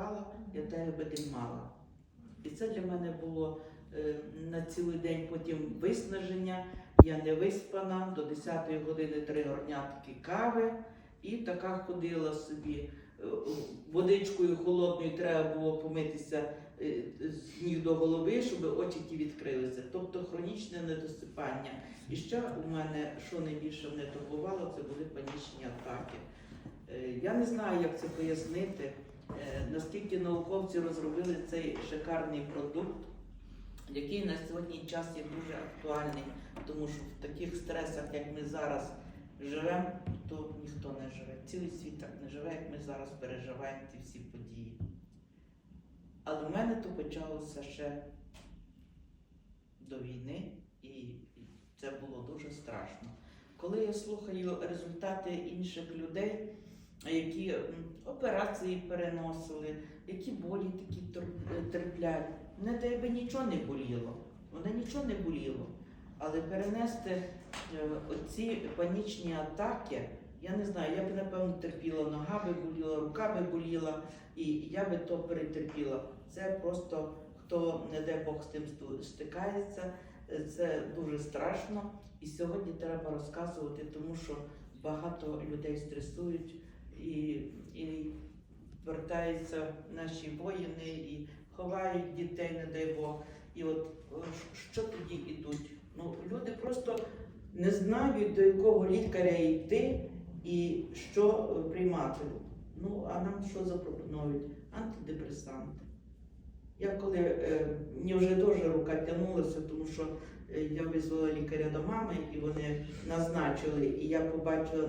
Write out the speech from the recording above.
спала, я тебе би мала. І це для мене було е, на цілий день потім виснаження. Я не виспана, до 10-ї години три горнятки кави, і така ходила собі. Е, Водичкою холодною треба було помитися е, з ніг до голови, щоб очі ті відкрилися. Тобто хронічне недосипання. І ще у мене, що найбільше мене турбувало, це були панічні атаки. Я не знаю, як це пояснити, наскільки науковці розробили цей шикарний продукт, який на сьогодні час є дуже актуальний, тому що в таких стресах, як ми зараз живемо, то ніхто не живе. Цілий світ так не живе, як ми зараз переживаємо ці всі події. Але в мене то почалося ще до війни, і це було дуже страшно. Коли я слухаю результати інших людей, які операції переносили, які болі такі е, терплять, та якби нічого не боліло. Мене нічого не боліло. Але перенести е, оці панічні атаки, я не знаю, я б напевно терпіла, нога би боліла, рука би боліла, і я би то перетерпіла. Це просто хто не дай Бог з тим стикається, це дуже страшно. І сьогодні треба розказувати, тому що багато людей стресують і, і вертаються наші воїни і ховають дітей, не дай Бог. І от е, що тоді йдуть? Ну, люди просто не знають, до якого лікаря йти і що е, приймати. Ну, а нам що запропонують? Антидепресанти. Я коли е, мені вже дуже рука тягнулася, тому що е, я визвала лікаря до мами, і вони назначили, і я побачила